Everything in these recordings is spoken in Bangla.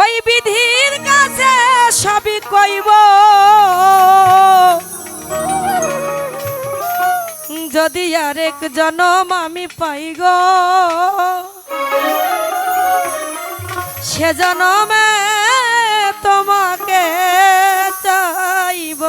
ওই বিধির কাছে সবই কইব। যদি আরেক জনম আমি পাই গো, সে জনমে তোমাকে চাইব।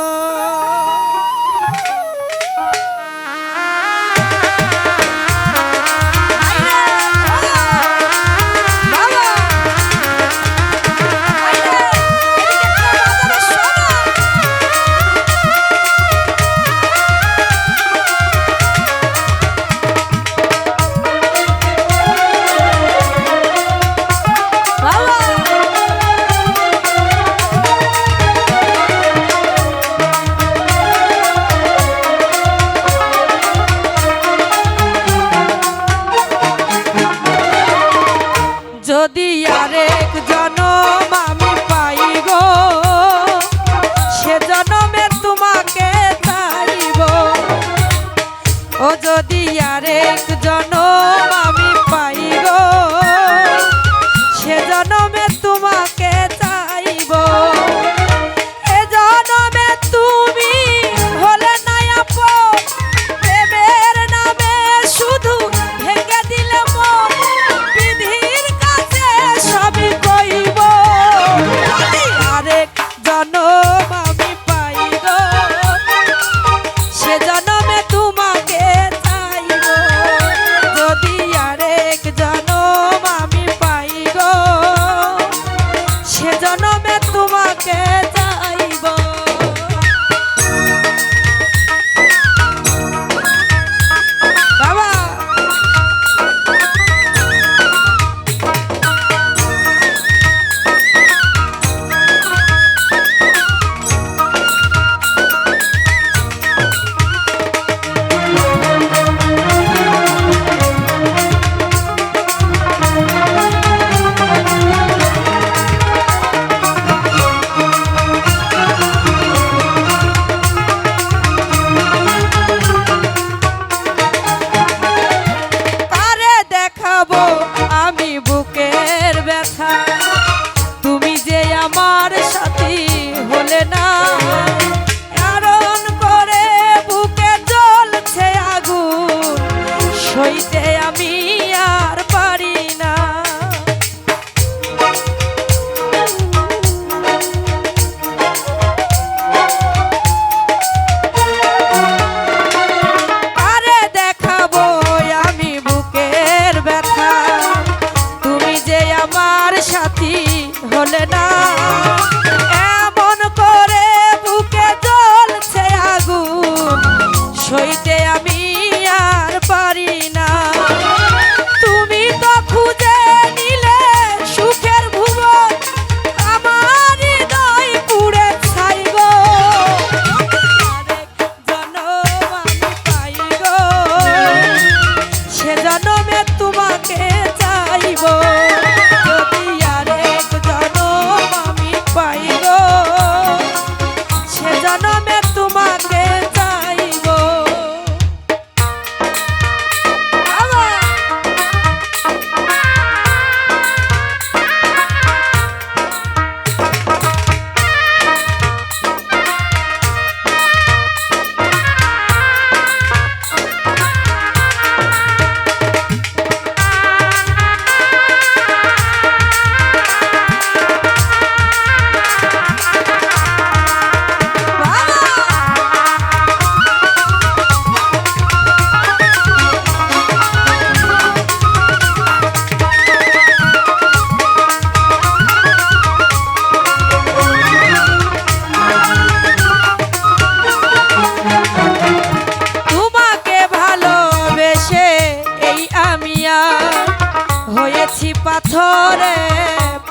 পাথরে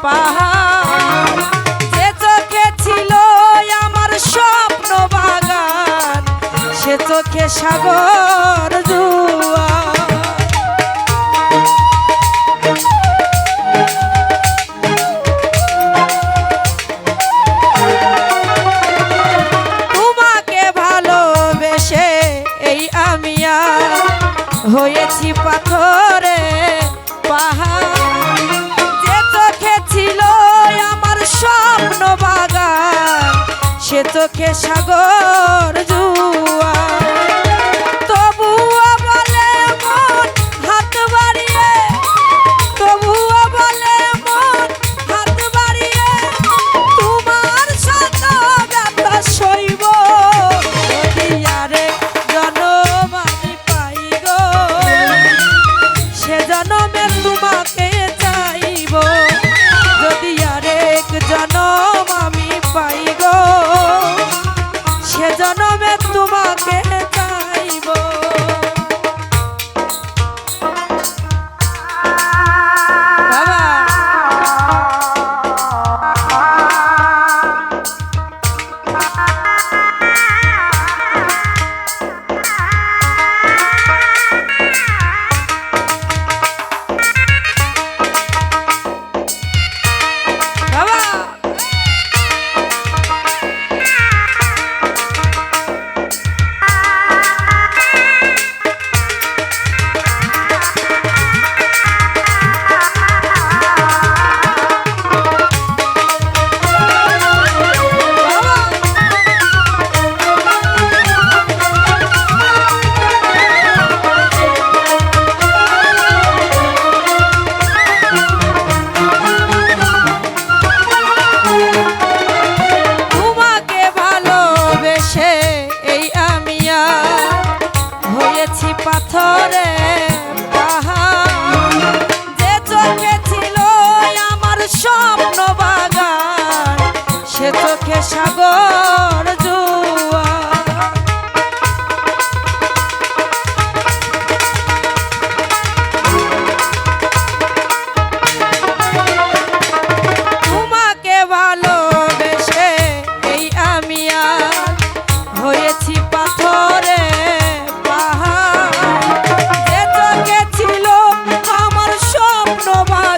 পাহাড়। যে চোখে ছিল আমার স্বপ্ন বাগান সে চোখে সাগর তোকে সাগর জুয়া।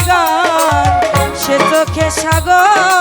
সাগর সে চোখে সাগর।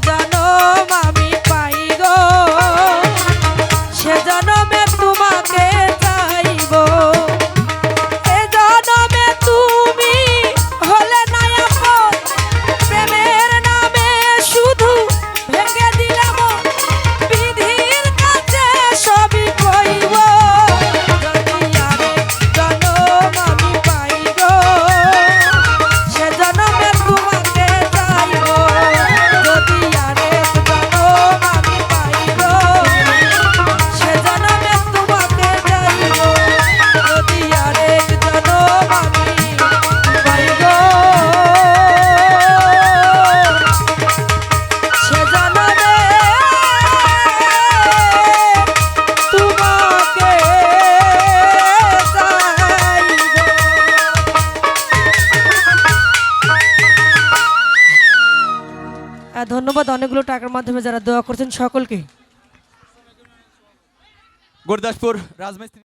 the dog. টাকার মাধ্যমে যারা দোয়া করছেন সকলকে। গুরদাসপুর রাজমিস্ত্রি